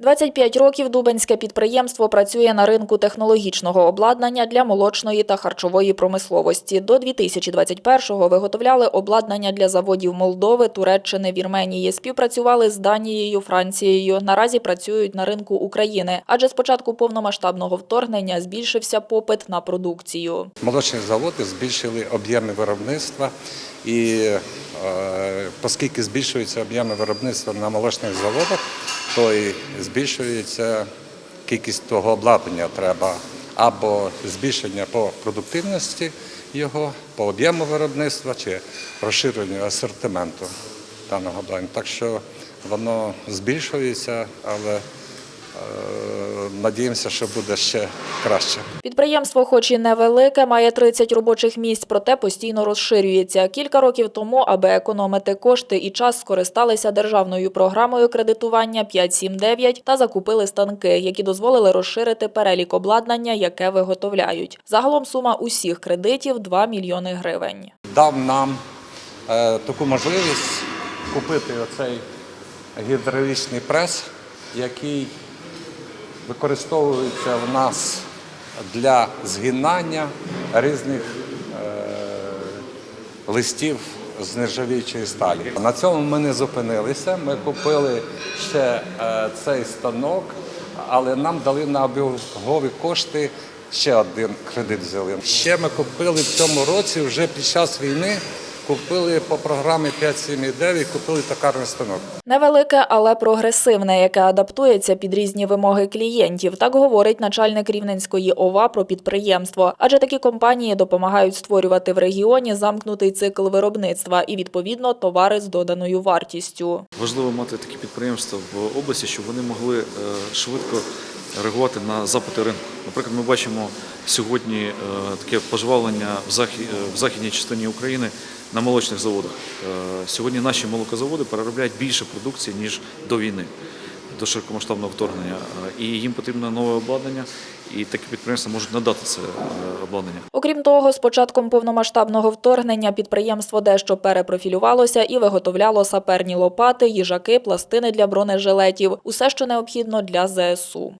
25 років Дубенське підприємство працює на ринку технологічного обладнання для молочної та харчової промисловості. До 2021-го виготовляли обладнання для заводів Молдови, Туреччини, Вірменії. Співпрацювали з Данією, Францією. Наразі працюють на ринку України, адже з початку повномасштабного вторгнення збільшився попит на продукцію. Молочні заводи збільшили об'єми виробництва і е, оскільки збільшуються об'єми виробництва на молочних заводах, то і збільшується кількість того обладнання треба або збільшення по продуктивності його, по об'єму виробництва чи розширенню асортименту даного обладнання. Так що воно збільшується, але е, надіємося, що буде ще краще. Підприємство, хоч і невелике, має 30 робочих місць, проте постійно розширюється. Кілька років тому, аби економити кошти і час, скористалися державною програмою кредитування 579 та закупили станки, які дозволили розширити перелік обладнання, яке виготовляють. Загалом сума усіх кредитів 2 мільйони гривень. дав нам е, таку можливість купити оцей гідравлічний прес, який використовується в нас для згинання різних е, листів з нержавіючої сталі. На цьому ми не зупинилися. Ми купили ще е, цей станок, але нам дали на обов'язкові кошти ще один кредит взяли. Ще ми купили в цьому році, вже під час війни, купили по програмі 579, купили токарний станок. Невелике, але прогресивне, яке адаптується під різні вимоги клієнтів. Так говорить начальник Рівненської ОВА про підприємство. Адже такі компанії допомагають створювати в регіоні замкнутий цикл виробництва і відповідно товари з доданою вартістю. Важливо мати такі підприємства в області, щоб вони могли е, швидко реагувати на запити ринку. Наприклад, ми бачимо сьогодні е, таке пожвавлення е, в західній частині України на молочних заводах. Е, Сьогодні наші молокозаводи переробляють більше продукції ніж до війни. До широкомасштабного вторгнення, Е, і їм потрібно нове обладнання, і такі підприємства можуть надати це е, обладнання. Окрім того, з початком повномасштабного вторгнення підприємство дещо перепрофілювалося і виготовляло саперні лопати, їжаки, пластини для бронежилетів – усе, що необхідно для ЗСУ.